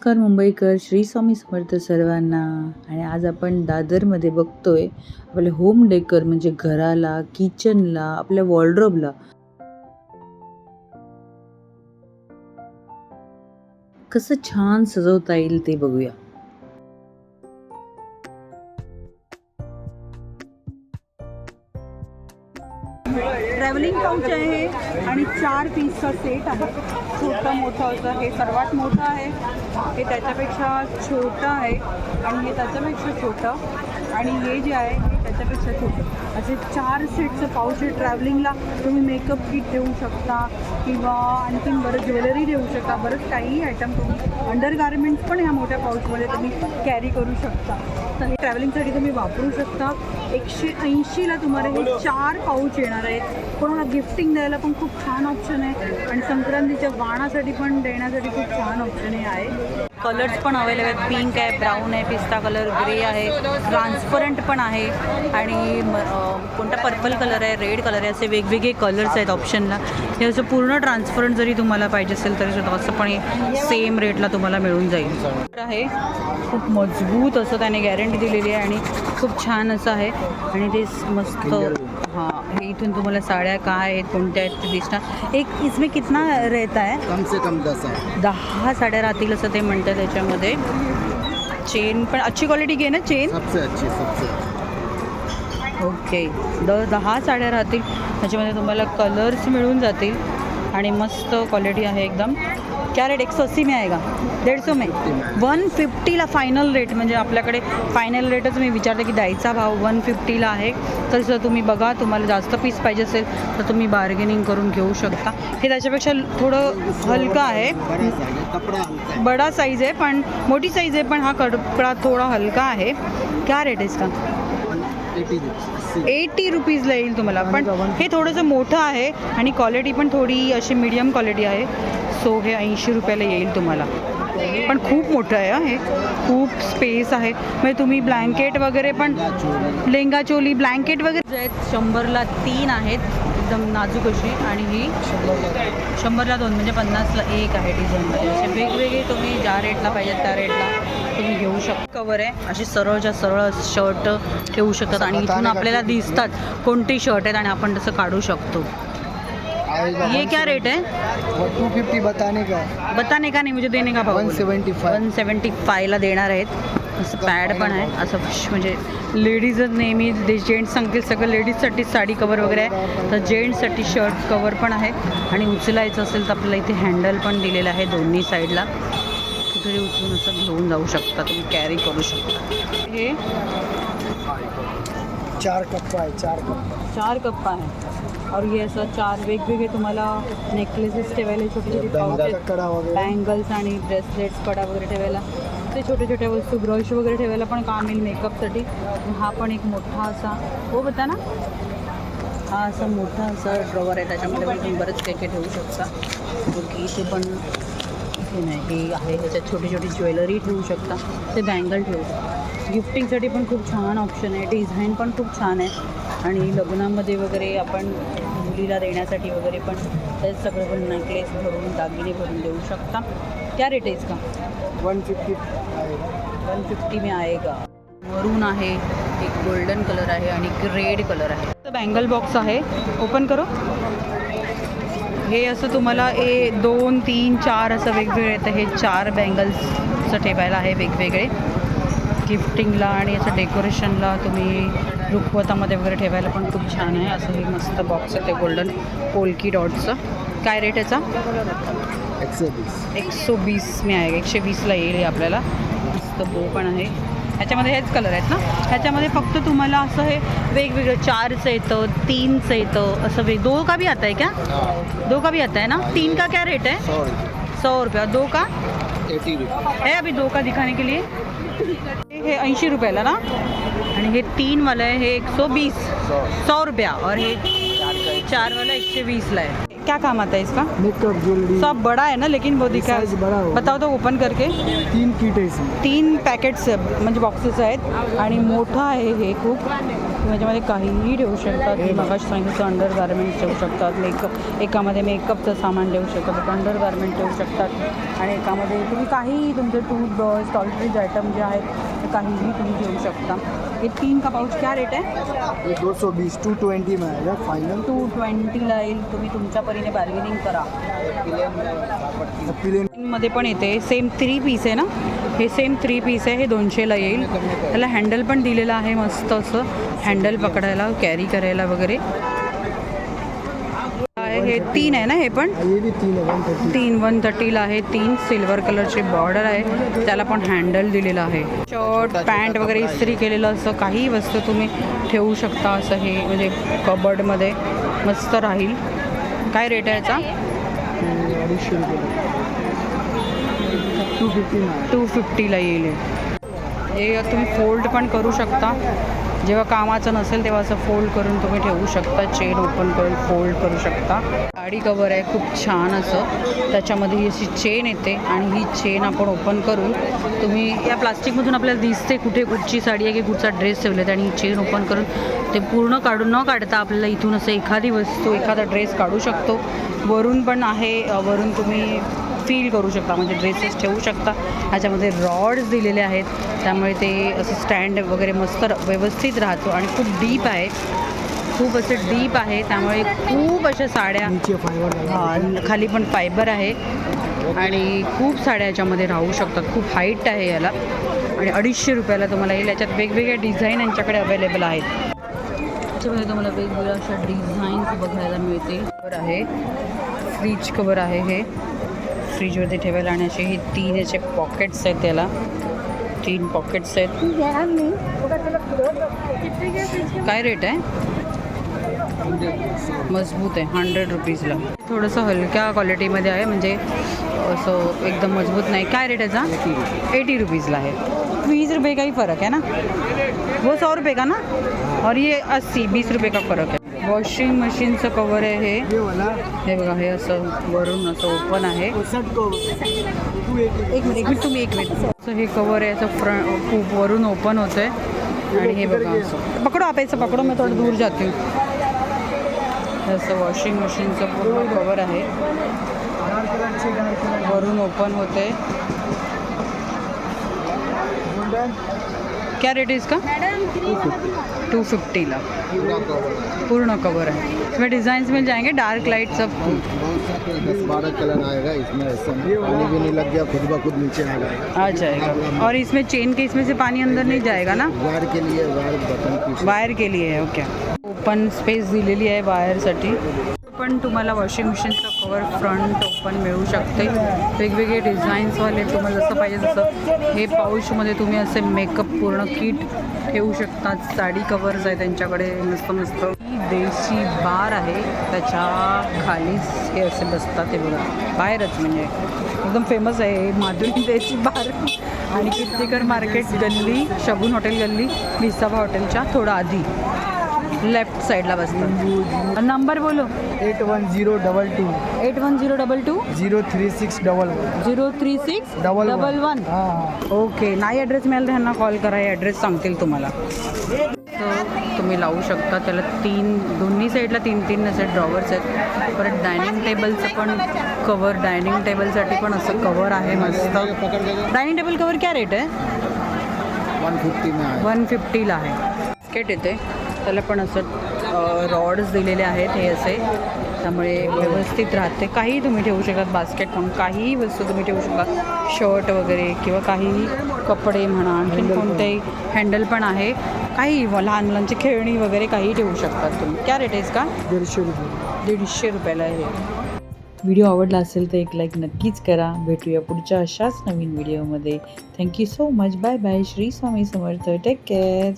नमस्कार मुंबईकर श्री स्वामी समर्थ सर्वांना. आणि आज आपण दादरमध्ये बघतोय आपल्या होम डेकर म्हणजे घराला किचनला आपल्या वॉर्ड्रोबला कसं छान सजवता येईल ते बघूया. ट्रॅव्हलिंग पाऊच आहे आणि चार पीसचा सेट आहे. छोटं मोठं असं हे सर्वात मोठं आहे. हे त्याच्यापेक्षा छोटं आहे आणि हे त्याच्यापेक्षा छोटं. आणि हे जे आहे हे त्याच्यापेक्षा छोटं असे चार सेटचं पाऊच आहे ट्रॅव्हलिंगला तुम्ही मेकअप किट ठेवू शकता किंवा आणखीन बरं ज्वेलरी ठेवू शकता. बरंच काहीही आयटम तुम्ही अंडर गार्मेंट्स पण ह्या मोठ्या पाऊचमध्ये तुम्ही कॅरी करू शकता. तर हे ट्रॅव्हलिंगसाठी तुम्ही वापरू शकता. एकशे ऐंशीला तुम्हाला हे चार पाऊच येणार आहेत. कोणाला गिफ्टिंग द्यायला पण खूप छान ऑप्शन आहे. आणि संक्रांतीच्या वाणासाठी पण देण्यासाठी खूप छान ऑप्शन हे आहे. कलर्स पण अवेलेबल आहेत. पिंक आहे ब्राऊन आहे पिस्ता कलर ग्रे आहे. ट्रान्सपरंट पण आहे. आणि कोणता पर्पल कलर आहे रेड कलर आहे असे वेगवेगळे कलर्स आहेत ऑप्शनला हे असं पूर्ण ट्रान्सपरंट जरी तुम्हाला पाहिजे असेल तरी सुद्धा असं पण सेम रेटला तुम्हाला मिळून जाईल. आहे. खूप मजबूत असं त्याने गॅरंटी दिलेली आहे आणि खूप छान असं आहे. आणि ते मस्त हां हे इथून तुम्हाला साड्या काय आहेत कोणत्या आहेत ते दिसणार. एक इसमें कितना रहता है? कम से कम दस दहा साड्या राहतील असं ते म्हणतं त्याच्यामध्ये. चेन पण अच्छी क्वालिटी घे ना चेन सबसे अच्छी सबसे अच्छी. ओके द दहा साड्या राहतील. त्याच्यामध्ये तुम्हाला कलर्स मिळून जातील. आणि मस्त क्वालिटी आहे एकदम. क्या रेट एक सौ अस्सी में आएगा. डेढ़ सौ में. वन फिफ्टीला फायनल रेट म्हणजे आपल्याकडे फायनल रेटच मी विचारते की द्यायचा भाव वन फिफ्टीला आहे तर जर तुम्ही बघा तुम्हाला जास्त पीस पाहिजे असेल तर तुम्ही बार्गेनिंग करून घेऊ शकता. हे त्याच्यापेक्षा थोडं हलकं आहे. बड़ा साईज आहे पण मोठी साईज आहे पण हा कपडा थोडा हलका आहे. क्या रेट आहे इसका? एटी एटी रुपीजला येईल तुम्हाला. पण हे थोडंसं मोठं आहे आणि क्वालिटी पण थोडी अशी मीडियम क्वालिटी आहे. सो हे ऐंशी रुपयाला येईल तुम्हाला. पण खूप मोठं आहे हं खूप स्पेस आहे. म्हणजे तुम्ही ब्लँकेट वगैरे पण लेंगा चोली ब्लँकेट वगैरे आहेत शंभरला तीन आहेत. एकदम नाजूक अशी. आणि ही शंभरला दोन म्हणजे पन्नासला एक आहे डिझाईनमध्ये असे वेगवेगळे तुम्ही ज्या रेटला पाहिजेत त्या रेटला तुम्ही घेऊ शकता. कवर आहे. अशी सरळच्या सरळ शर्ट ठेवू शकतात. आणि इथून आपल्याला दिसतात कोणती शर्ट आहेत आणि आपण तसं काढू शकतो. ये क्या रेट है? टू फिफ्टी बताने का। बताने का नाही मुझे देने का भाव one seventy five one seventy फायला देणार आहेत असं पॅड पण आहे असं म्हणजे लेडीजच नेहमी जेंट्स सांगतील सगळं लेडीजसाठी साडी कवर वगैरे आहे. तर जेंट्ससाठी शर्ट कवर पण आहे. आणि उचलायचं असेल तर आपल्याला इथे हँडल पण दिलेलं आहे दोन्ही साईडला कुठेही उचलून असं घेऊन जाऊ शकता तुम्ही कॅरी करू शकता. हे? चार कप्पा है चार कप्पा. चार कप्पा आहे. और ये असं चार वेगवेगळे तुम्हाला नेकलेसेस ठेवायला छोटे छोटे वगैरह बँगल्स आणि ब्रेसलेट्स कडा वगैरे ठेवायला. ते छोटे छोट्या वस्तू ब्रश वगैरे ठेवायला पण काम येईल मेकअपसाठी हा पण एक मोठा असा हो बता ना? हा असा मोठा असा ड्रॉवर आहे त्याच्यामध्ये पण तुम्ही बरेच काही काही ठेवू शकता. जो की इथे पण इथे नाही हे आहे ह्याच्यात छोटी छोटी ज्वेलरी ठेवू शकता. ते बँगल ठेवू शकता. गिफ्टिंगसाठी पण खूप छान ऑप्शन आहे डिझाईन पण खूप छान आहे. आणि लग्नामध्ये वगैरे आपण मुलीला देण्यासाठी वगैरे पण ते सगळं पण नेकलेस भरून दागिने भरून देऊ शकता. क्या रेट आहे इसका? वन फिफ्टी वन फिफ्टी में आएगा. मरून आहे एक गोल्डन कलर आहे आणि एक रेड कलर आहे. बँगल बॉक्स आहे. ओपन करो. हे असं तुम्हाला ए दोन तीन चार असं वेगवेगळे येतं हे चार बँगल्सचं ठेवायला आहे वेगवेगळे. गिफ्टिंगला आणि असं डेकोरेशनला तुम्ही रुखवतामध्ये वगैरे ठेवायला पण खूप छान आहे. असं हे मस्त बॉक्स आहे ते गोल्डन पोलकी डॉटचं काय रेट याचा? एक सौ बीस एक सो वीस. मी आहे. एकशे वीसला येईल हे आपल्याला. मस्त बो पण आहे. ह्याच्यामध्ये हेच कलर आहेत ना? ह्याच्यामध्ये फक्त तुम्हाला असं हे वेगवेगळं चारचं येतं तीनचं येतं असं वेग दो का भी आता है क्या? दो का भी आता है ना? तीन का क्या रेट है सौ रुपया. दो का? है अभी दो का दिखाने के लिए. हे ऐंशी रुपयाला ना? आणि हे तीनवालं आहे हे एक सौ बीस सौ सौ रुपया. और हे चार का चारवाला एकशे वीसला आहे. क्या काम आता है इसका? मेकअप ज्वेलरी सब बड़ा है ना लेकिन वो दिखा बड़ा. बताओ तो ओपन करके। तीन किट आहे इसमें। तीन पॅकेट्स म्हणजे बॉक्सेस आहेत. आणि मोठं आहे हे खूप. त्याच्यामध्ये काहीही ठेवू शकतात. मगाशी सांगितलं अंडर गार्मेंट्स ठेवू शकतात. मेकअप एकामध्ये मेकअपचं सामान ठेवू शकतात. अंडर गार्मेंट ठेवू शकतात. आणि एकामध्ये तुम्ही काहीही तुमचे टूथब्रश टॉयलेटरीज आयटम जे आहेत काहीही तुम्ही ठेवू शकता. हे तीन का पाऊच क्या रेट आहे? ये दो सौ बीस टू ट्वेंटी में आएगा फाइनल टू ट्वेंटीला येईल. तुम्ही तुमच्या परीने बार्गेनिंग करा. प्लेन मध्ये पण येते. सेम थ्री पीस आहे ना? हे सेम थ्री पीस आहे. हे दोनशेला येईल. त्याला हँडल पण दिलेलं आहे मस्त असं. हँडल पकडायला कॅरी करायला वगैरे. हे तीन आहे ना हे पण? तीन वन थर्टीला आहे तीन सिल्वर कलरची बॉर्डर आहे. त्याला पण हँडल दिलेलं आहे. शर्ट पॅन्ट वगैरे इस्त्री केलेलं असं काही वस्तू तुम्ही ठेवू शकता असं हे म्हणजे कबर्डमध्ये मस्त राहील. काय रेट आहे याचा? टू फिफ्टीला येईल. हे. तुम्ही फोल्ड पण करू शकता. जेव्हा कामाचं नसेल तेव्हा असं फोल्ड करून तुम्ही ठेवू शकता चेन ओपन करून फोल्ड करू शकता. गाडी कवर आहे खूप छान असं. त्याच्यामध्ये ही अशी चेन येते आणि ही चेन आपण ओपन करून तुम्ही या प्लास्टिकमधून आपल्याला दिसते कुठे कुठची साडी आहे की कुठचा ड्रेस ठेवलेत आणि ही चेन ओपन करून ते पूर्ण काढून न काढता आपल्याला इथून असं एखादी वस्तू एखादा ड्रेस काढू शकतो. वरून पण आहे वरून तुम्ही फील करू शकता म्हणजे ड्रेसेस ठेवू शकता. ह्याच्यामध्ये रॉड्स दिलेले आहेत. त्यामुळे ते असं स्टँड वगैरे मस्त व्यवस्थित राहतो आणि खूप डीप आहे. खूप असे डीप आहे. त्यामुळे खूप अशा साड्या हा, खाली पण फायबर आहे. आणि खूप साड्या याच्यामध्ये राहू शकतात. खूप हाईट आहे याला. आणि अडीचशे रुपयाला तुम्हाला येईल. याच्यात वेगवेगळ्या डिझाईन यांच्याकडे अवेलेबल आहेत. त्याच्यामध्ये तुम्हाला वेगवेगळ्या अशा डिझाईन्स बघायला मिळतील. कवर आहे. फ्रीज कवर आहे हे. फ्रीजवरती ठेवायला आणि असे हे तीन याचे पॉकेट्स आहेत त्याला. तीन पॉकेट्स आहेत. काय रेट आहे? मजबूत आहे हंड्रेड रुपीजला थोडंसं हलक्या क्वालिटीमध्ये आहे म्हणजे असं एकदम मजबूत नाही. काय रेट याचा? एटी रुपीज़ला आहे. वीस रुपये काही फरक आहे ना? वो सौ रुपये का ना? और ये अस्सी बीस रुपये का फरक आहे? वॉशिंग मशीनचं कवर आहे. हे हे बघा हे असं वरून असं ओपन आहे. एक मिनिट एक मिनिट तुम्ही एक मिनिट. असं हे कवर आहे असं फ्रंट खूप वरून ओपन होतं आहे आणि हे बघा असं. पकडो आप याचं पकडो मी थोडं दूर जाते. असं वॉशिंग मशीनचं पूर्ण कवर आहे. वरून ओपन होते क्या रेट है इसका टू फिफ्टीला पूर्ण कवर है इसमें डिज़ाइंस मिल जाएंगे डार्क लाइट सब. दस बारह कलर आएगा इसमें ऐसा पानी भी नहीं लग गया खुद ब खुद नीचे आ जाएगा और इसमें चेन के इसमें से पानी अंदर नहीं जाएगा ना? वायर के लिए वायर बटन की वायर के लिए आहे ओके ओपन स्पेस दिलेली आहे वायरसाठी पण तुम्हाला वॉशिंग मशीनचं कवर फ्रंट ओपन मिळू शकते. वेगवेगळे डिझाईन्सवाले तुम्हाला जसं पाहिजे तसं. हे पाऊचमध्ये तुम्ही असे मेकअप पूर्ण किट ठेवू शकतात. साडी कवर्स आहे त्यांच्याकडे. मस्त मस्त. ही देशी बार आहे. त्याच्या खालीच हे असे बसतात ते बघा. बाहेरच म्हणजे. एकदम फेमस आहे माधुरी देशी बार. आणि कीर्तिकर मार्केट गल्ली शगुन हॉटेल गल्ली विसाबा हॉटेलच्या थोडं आधी. लेफ्ट साईडला बसतात. नंबर बोलो eight one zero double two. Eight one zero double two. Zero three six double one. Zero three six double double one. हाँ ओके नाही ॲड्रेस मिळाला तर ह्यांना कॉल करा हे ॲड्रेस सांगतील तुम्हाला. तुम्ही लावू शकता त्याला तीन दोन्ही साईडला तीन तीन असे ड्रॉवर्स आहेत. परत डायनिंग टेबलचं पण कवर डायनिंग टेबलसाठी पण असं कवर आहे मस्त. डायनिंग टेबल कवर क्या रेट आहे? वन फिफ्टी वन फिफ्टीला आहे. बास्केट येते. त्याला पण असं रॉड्स दिलेले आहेत हे असे. त्यामुळे व्यवस्थित राहते. काहीही तुम्ही ठेवू शकता बास्केट म्हणून. काहीही वस्तू तुम्ही ठेवू शकता. शर्ट वगैरे किंवा काही कपडे म्हणा. आणखीन कोणतेही हँडल पण. आहे. काही लहान मुलांची खेळणी वगैरे काही ठेवू शकतात तुम्ही. क्या रेट आहेस का दीडशे रुपये. दीडशे रुपयाला आहे. व्हिडिओ आवडला असेल तर एक लाईक नक्कीच करा. भेटूया पुढच्या अशाच नवीन व्हिडिओमध्ये. Thank you so much bye bye Shri Swami Samarth. Take care